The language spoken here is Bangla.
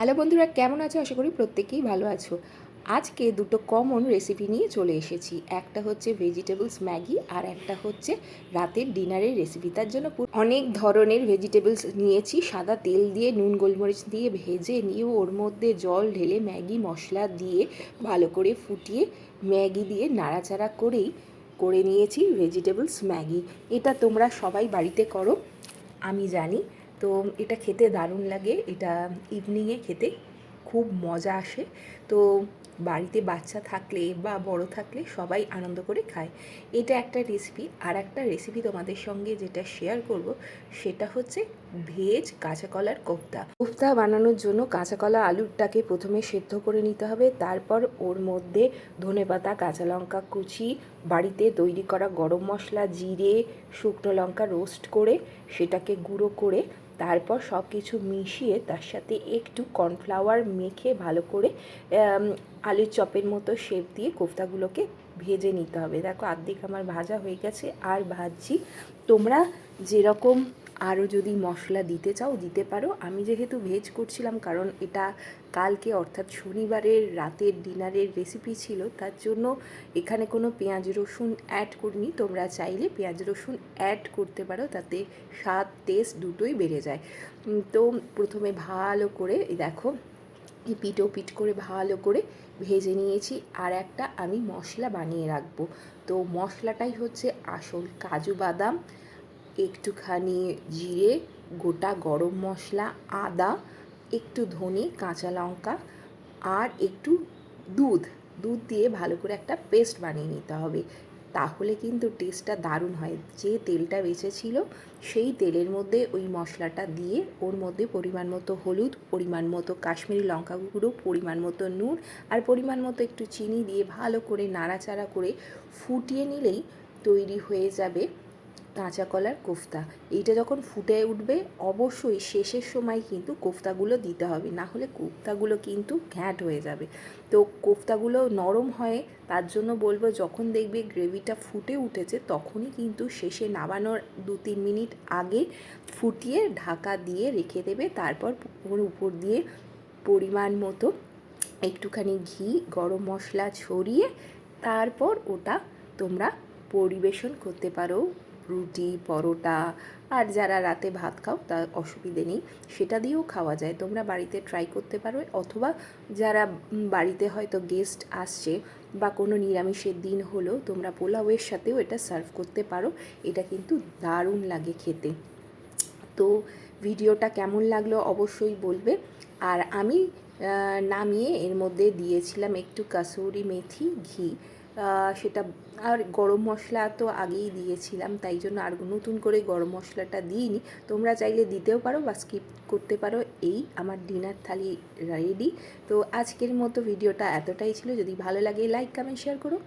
হ্যালো বন্ধুরা, কেমন আছো? আশা করি প্রত্যেকেই ভালো আছো। আজকে দুটো কমন রেসিপি নিয়ে চলে এসেছি। একটা হচ্ছে ভেজিটেবলস ম্যাগি আর একটা হচ্ছে রাতের ডিনারের রেসিপি তার জন্য অনেক ধরনের ভেজিটেবলস নিয়েছি। সাদা তেল দিয়ে, নুন, গোলমরিচ দিয়ে ভেজে নিয়ে ওর মধ্যে জল ঢেলে ম্যাগি মশলা দিয়ে ভালো করে ফুটিয়ে ম্যাগি দিয়ে নাড়াচাড়া করেই করে নিয়েছি ভেজিটেবলস ম্যাগি। এটা তোমরা সবাই বাড়িতে করো, আমি জানি। তো এটা খেতে দারুণ লাগে। এটা ইভিনিংয়ে খেতে খুব মজা আসে। তো বাড়িতে বাচ্চা থাকলে বা বড় থাকলে সবাই আনন্দ করে খায়। এটা একটা রেসিপি আর একটা রেসিপি তোমাদের সঙ্গে যেটা শেয়ার করব, সেটা হচ্ছে ভেজ কাঁচা কলার কোফতা। কোফতা বানানোর জন্য কাঁচা কলা আলুরটাকে প্রথমে সেদ্ধ করে নিতে হবে। তারপর ওর মধ্যে ধনেপাতা কাঁচা লঙ্কা কুচি, বাড়িতে তৈরি করা গরম মশলা, জিরে, শুকনো লঙ্কা রোস্ট করে সেটাকে গুঁড়ো করে তারপর সব কিছু মিশিয়ে তার সাথে একটু কর্নফ্লাওয়ার মেখে ভালো করে আলু আলুর চপের মতো শেপ দিয়ে কোফতাগুলোকে ভেজে নিতে হবে। দেখো আর্ধেক আমার ভাজা হয়ে গেছে, আর ভাজছি। তোমরা যেরকম আরও যদি মশলা দিতে চাও, দিতে পারো। আমি যেহেতু ভেজ করছিলাম, কারণ এটা কালকে অর্থাৎ শনিবারের রাতের ডিনারের রেসিপি ছিল, তার জন্য এখানে কোনো পেঁয়াজ রসুন অ্যাড করিনি। তোমরা চাইলে পেঁয়াজ রসুন অ্যাড করতে পারো, তাতে স্বাদ টেস্ট দুটোই বেড়ে যায়। তো প্রথমে ভালো করে দেখো, পিটো পিট করে ভালো করে ভেজে নিয়েছি। আর একটা আমি মশলা বানিয়ে রাখব। তো মশলাটাই হচ্ছে আসল কাজু বাদাম। একটুখানি জিরে, গোটা গরম মশলা, আদা, একটু ধনে, কাঁচা লঙ্কা আর একটু দুধ। দুধ দিয়ে ভালো করে একটা পেস্ট বানিয়ে নিতে হবে। তাহলে কিন্তু টেস্টটা দারুণ হয়। যে তেলটা বেঁচেছিল সেই তেলের মধ্যে ওই মশলাটা দিয়ে ওর মধ্যে পরিমাণ মতো হলুদ, পরিমাণ মতো কাশ্মীরি লঙ্কা গুঁড়ো, পরিমাণ মতো নুন আর পরিমাণ মতো একটু চিনি দিয়ে ভালো করে নাড়াচাড়া করে ফুটিয়ে নিলেই তৈরি হয়ে যাবে কাঁচা কলার কোফতা। এইটা যখন ফুটে উঠবে, অবশ্যই শেষের সময় কিন্তু কোফতাগুলো দিতে হবে। না হলে কোফতাগুলো কিন্তু ঘ্যাঁট হয়ে যাবে। তো কোফতাগুলো নরম হয়, তার জন্য বলব যখন দেখবে গ্রেভিটা ফুটে উঠেছে, তখনই কিন্তু শেষে নামানোর দু তিন মিনিট আগে ফুটিয়ে ঢাকা দিয়ে রেখে দেবে। তারপর উপর দিয়ে পরিমাণ মতো একটুখানি ঘি, গরম মশলা ছড়িয়ে, তারপর ওটা তোমরা পরিবেশন করতে পারো। রুটি, পরোটা, আর যারা রাতে ভাত খাও তার অসুবিধে নেই। সেটা দিয়েও খাওয়া যায়। তোমরা বাড়িতে ট্রাই করতে পারো, অথবা যারা বাড়িতে হয়তো গেস্ট আসছে বা কোনো নিরামিষের দিন হলো, তোমরা পোলাওয়ের সাথেও এটা সার্ভ করতে পারো। এটা কিন্তু দারুণ লাগে খেতে। তো ভিডিওটা কেমন লাগল অবশ্যই বলবে। আর আমি নামিয়ে এর মধ্যে দিয়েছিলাম একটু কাসুরি মেথি ঘি। সেটা আর গরম মশলা তো আগেই দিয়েছিলাম, তাই জন্য আর নতুন করে গরম মশলাটা দিইনি। তোমরা চাইলে দিতেও পারো বা স্কিপ করতে পারো। এই আমার ডিনার থালি রেডি তো আজকের মতো ভিডিওটা এতটাই ছিল। যদি ভালো লাগে লাইক কমেন্ট শেয়ার করো।